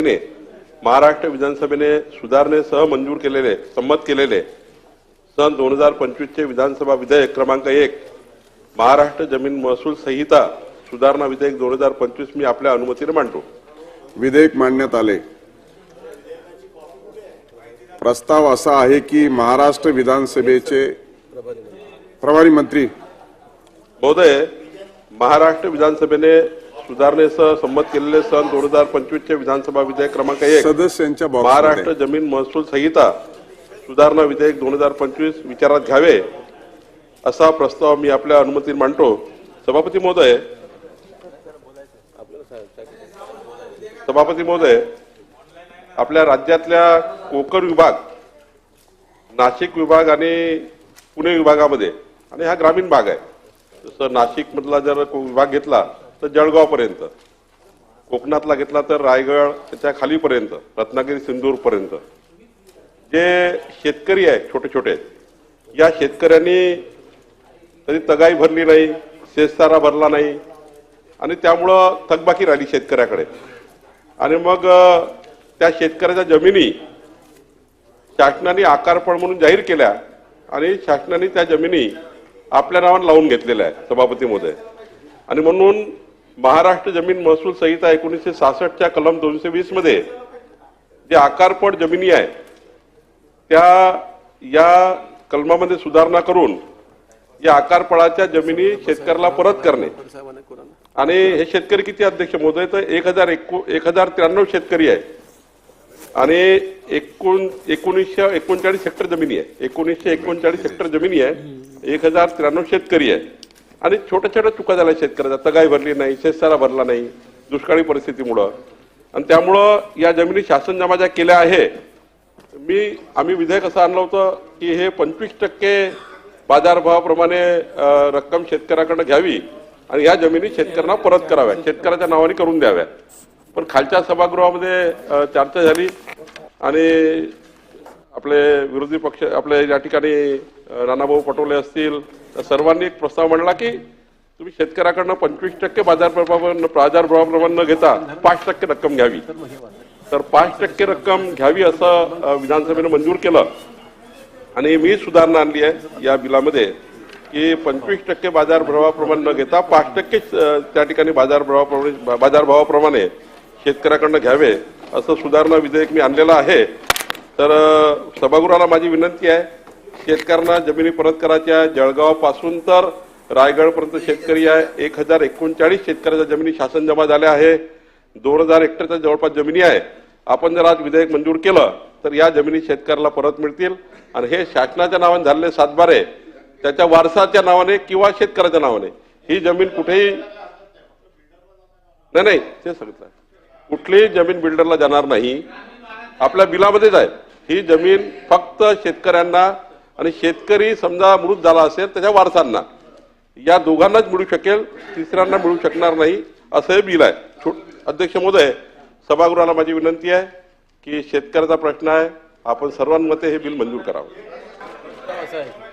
ने महाराष्ट्र विधानसभेने सुधारणेसह मंजूर केलेले संमत केलेले सन दोन हजार पंचवीसचे विधानसभा विधेयक क्रमांक एक महाराष्ट्र जमीन महसूल संहिता सुधारणा विधेयक दोन हजार पंचवीस मी आपल्या अनुमतीने मांडतो. विधेयक मांडण्यात आले. प्रस्ताव असा आहे की महाराष्ट्र विधानसभेचे प्रभारी मंत्री महोदय महाराष्ट्र विधानसभेने सुधारणेसह संमत केलेले सन दोन हजार पंचवीसचे विधानसभा विधेयक क्रमांक एक. सदस्यांच्या महाराष्ट्र जमीन महसूल संहिता सुधारणा विधेयक दोन हजार पंचवीस विचारात घ्यावे असा प्रस्ताव मी आपल्या अनुमतीने मांडतो. सभापती महोदय. सभापती महोदय आपल्या राज्यातल्या कोकण विभाग नाशिक विभाग आणि पुणे विभागामध्ये आणि हा ग्रामीण भाग आहे. जसं नाशिक मधला जर विभाग घेतला तर जळगावपर्यंत. कोकणातला घेतला तर रायगड त्याच्या खालीपर्यंत रत्नागिरी सिंधूरपर्यंत जे शेतकरी आहेत छोटे छोटे या शेतकऱ्यांनी कधी तगाई भरली नाही शेतसारा भरला नाही आणि त्यामुळं थकबाकी राहिली शेतकऱ्याकडे. आणि मग त्या शेतकऱ्याच्या जमिनी शासनाने आकारपण म्हणून जाहीर केल्या आणि शासनाने त्या जमिनी आपल्या नावाने लावून घेतलेल्या आहेत सभापती महोदय आणि म्हणून महाराष्ट्र जमीन महसूल संहिता एकोणीसशे सहासष्टच्या कलम दोनशे वीसमध्ये जे आकारपट जमिनी आहे त्या या कलमामध्ये सुधारणा करून या आकारपळाच्या जमिनी शेतकऱ्याला परत करणे. आणि हे शेतकरी किती अध्यक्ष महोदय? तर एक हजार एकू एक हजार त्र्याण्णव शेतकरी आहे आणि एकूण एकोणीसशे एकोणचाळीस हेक्टर जमिनी आहे एकोणीसशे एकोणचाळीस हेक्टर जमिनी आहे एक हजार त्र्याण्णव शेतकरी आहे आणि छोट्या छोट्या चुका झाल्या शेतकऱ्याचा तगाई भरली नाही शेतसारा भरला नाही दुष्काळी परिस्थितीमुळं. आणि त्यामुळं या जमिनी शासन जमा ज्या केल्या आहे मी आम्ही विधेयक असं आणलं होतं की हे पंचवीस टक्के बाजारभावाप्रमाणे रक्कम शेतकऱ्याकडनं घ्यावी आणि या जमिनी शेतकऱ्यांना परत कराव्या शेतकऱ्याच्या नावाने करून द्याव्या पण खालच्या सभागृहामध्ये चर्चा झाली आणि आपले विरोधी पक्ष आपले या ठिकाणी राणाभाऊ पटोले असतील तर सर्वांनी एक प्रस्ताव मांडला की तुम्ही शेतकऱ्याकडनं पंचवीस टक्के बाजारप्रमाण बाजारभावाप्रमाणे न घेता पाच टक्के रक्कम घ्यावी. तर पाच टक्के रक्कम घ्यावी असं विधानसभेनं मंजूर केलं. आणि मी सुधारणा आणली आहे या बिलामध्ये की पंचवीस टक्के बाजारभावाप्रमाणे न घेता पाच टक्के त्या ठिकाणी बाजारभावाप्रमाणे बाजारभावाप्रमाणे शेतकऱ्याकडनं घ्यावे असं सुधारणा विधेयक मी आणलेलं आहे. तर सभागृहाला माझी विनंती आहे शेतकऱ्यांना जमिनी परत करायच्या जळगावपासून तर रायगडपर्यंत शेतकरी आहे. एक हजार एकोणचाळीस शेतकऱ्याच्या जमिनी शासन जमा झाल्या आहे. दोन हजार हेक्टरच्या जवळपास जमिनी आहे. आपण जर आज विधेयक मंजूर केलं तर या जमिनी शेतकऱ्याला परत मिळतील. आणि हे शासनाच्या नावाने झालेले सातबारे त्याच्या वारसाच्या नावाने किंवा शेतकऱ्याच्या नावाने. ही जमीन कुठेही नाही नाही ते सांगितलं. कुठलीही जमीन बिल्डरला जाणार नाही. आपल्या बिलामध्येच आहे. ही जमीन फक्त शेतकऱ्यांना आणि शेतकरी समजा मृत झाला असेल त्याच्या वारसांना या दोघांनाच मिळू शकेल तिसऱ्यांना मिळू शकणार नाही असं हे बिल आहे. छो- अध्यक्ष महोदय सभागृहाला माझी विनंती आहे की शेतकऱ्याचा प्रश्न आहे आपण सर्वांमध्ये हे बिल मंजूर करावं. असं आहे